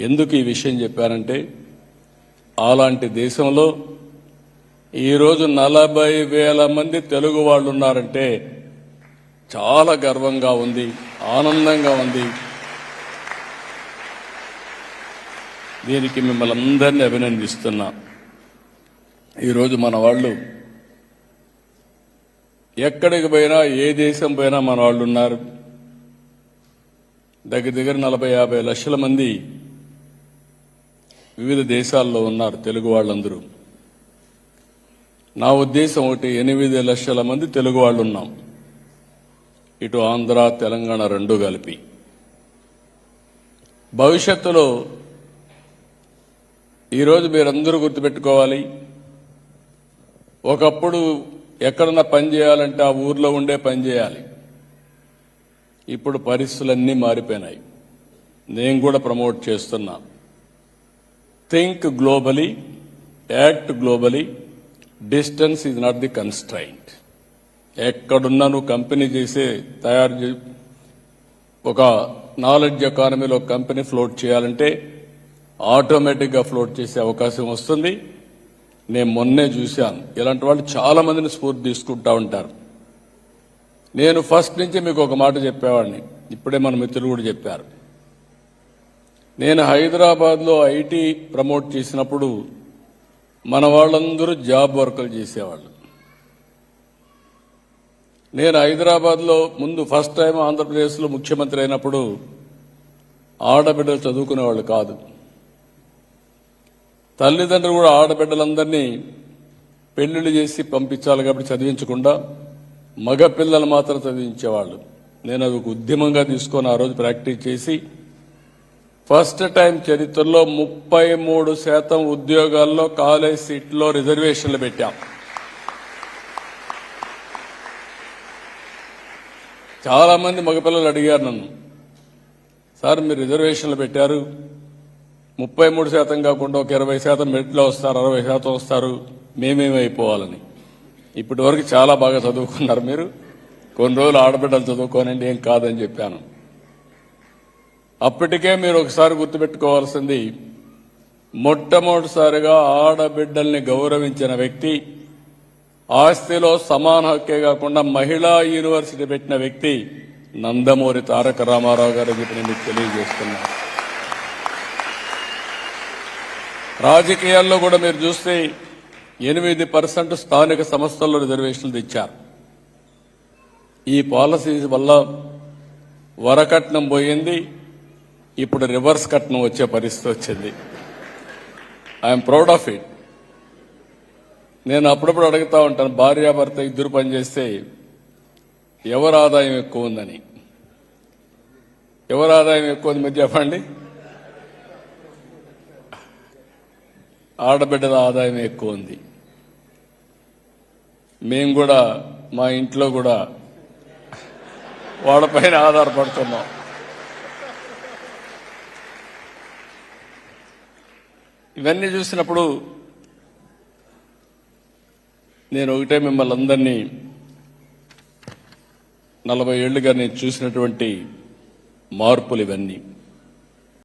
ఎందుకు ఈ విషయం చెప్పారంటే అలాంటి దేశంలో ఈరోజు నలభై వేల మంది తెలుగు వాళ్ళు ఉన్నారంటే చాలా గర్వంగా ఉంది ఆనందంగా ఉంది. దీనికి మిమ్మల్ని అందరినీ అభినందిస్తున్నా. ఈరోజు మన వాళ్ళు ఎక్కడికి పోయినా ఏ దేశం పోయినా మన వాళ్ళు ఉన్నారు దగ్గర దగ్గర నలభై యాభై లక్షల మంది వివిధ దేశాల్లో ఉన్నారు తెలుగు వాళ్ళందరూ. నా ఉద్దేశం ఒకటి ఎనిమిది లక్షల మంది తెలుగు వాళ్ళు ఉన్నాం ఇటు ఆంధ్ర తెలంగాణ రెండు కలిపి. భవిష్యత్తులో ఈరోజు మీరందరూ గుర్తుపెట్టుకోవాలి ఒకప్పుడు ఎక్కడన్నా పని చేయాలంటే ఆ ఊర్లో ఉండే పని చేయాలి. ఇప్పుడు పరిస్థితులన్నీ మారిపోయినాయి. నేను కూడా ప్రమోట్ చేస్తున్నా. Think globally act globally distance is not the constraint ఎక్కడున్నా నువ్వు కంపెనీ చేసే తయారు చే ఒక నాలెడ్జ్ ఎకానమీలో కంపెనీ ఫ్లోట్ చేయాలంటే ఆటోమేటిక్గా ఫ్లోట్ చేసే అవకాశం వస్తుంది. నేను మొన్నే చూశాను. ఇలాంటి వాళ్ళు చాలా మందిని స్ఫూర్తి తీసుకుంటా ఉంటారు. నేను ఫస్ట్ నుంచి మీకు ఒక మాట చెప్పేవాడిని. ఇప్పుడే మన మిత్రులు కూడా చెప్పారు. నేను హైదరాబాద్లో ఐటీ ప్రమోట్ చేసినప్పుడు మన వాళ్ళందరూ జాబ్ వర్కులు చేసేవాళ్ళు. నేను హైదరాబాద్లో ముందు ఫస్ట్ టైం ఆంధ్రప్రదేశ్లో ముఖ్యమంత్రి అయినప్పుడు ఆడబిడ్డలు చదువుకునేవాళ్ళు కాదు. తల్లిదండ్రులు కూడా ఆడబిడ్డలందరినీ పెళ్ళిళ్ళు చేసి పంపించాలి కాబట్టి చదివించకుండా మగ పిల్లలు మాత్రం చదివించేవాళ్ళు. నేను అది ఒక ఉద్యమంగా తీసుకొని ఆ రోజు ప్రాక్టీస్ చేసి ఫస్ట్ టైం చరిత్రలో ముప్పై మూడు శాతం ఉద్యోగాల్లో కాలేజ్ సీట్లో రిజర్వేషన్లు పెట్టాం. చాలా మంది మగపిల్లలు అడిగారు నన్ను సార్ మీరు రిజర్వేషన్లు పెట్టారు. ముప్పై మూడు శాతం కాకుండా ఒక ఇరవై శాతం మెరిట్లో వస్తారు అరవై శాతం వస్తారు. మేమేమైపోవాలని ఇప్పటి వరకు చాలా బాగా చదువుకున్నారు మీరు. కొన్ని రోజులు ఆడబిడ్డలు చదువుకోనండి ఏం కాదని చెప్పాను. అప్పటికే మీరు ఒకసారి గుర్తుపెట్టుకోవాల్సింది మొట్టమొదటిసారిగా ఆడబిడ్డల్ని గౌరవించిన వ్యక్తి ఆస్తిలో సమాన హక్కే కాకుండా మహిళా యూనివర్సిటీ పెట్టిన వ్యక్తి నందమూరి తారక రామారావు గారు వీటిని మీకు తెలియజేస్తున్నా. రాజకీయాల్లో కూడా మీరు చూస్తే ఎనిమిది పర్సెంట్ స్థానిక సంస్థల్లో రిజర్వేషన్లు తెచ్చారు. ఈ పాలసీస్ వల్ల వరకట్నం పోయింది ఇప్పుడు రివర్స్ కట్నం వచ్చే పరిస్థితి వచ్చింది. ఐఎమ్ ప్రౌడ్ ఆఫ్ ఇట్ నేను అప్పుడప్పుడు అడుగుతా ఉంటాను భార్యాభర్త ఇద్దరు పనిచేస్తే ఎవరి ఆదాయం ఎక్కువ ఉందని? ఎవరి ఆదాయం ఎక్కువ ఉంది మీరు చెప్పండి. ఆడబిడ్డల ఆదాయం ఎక్కువ ఉంది. మేము కూడా మా ఇంట్లో కూడా వాళ్ళపైన ఆధారపడుతున్నాం. ఇవన్నీ చూసినప్పుడు నేను ఒకటే మిమ్మల్ని అందరినీ నలభై ఏళ్ళుగా నేను చూసినటువంటి మార్పులు ఇవన్నీ.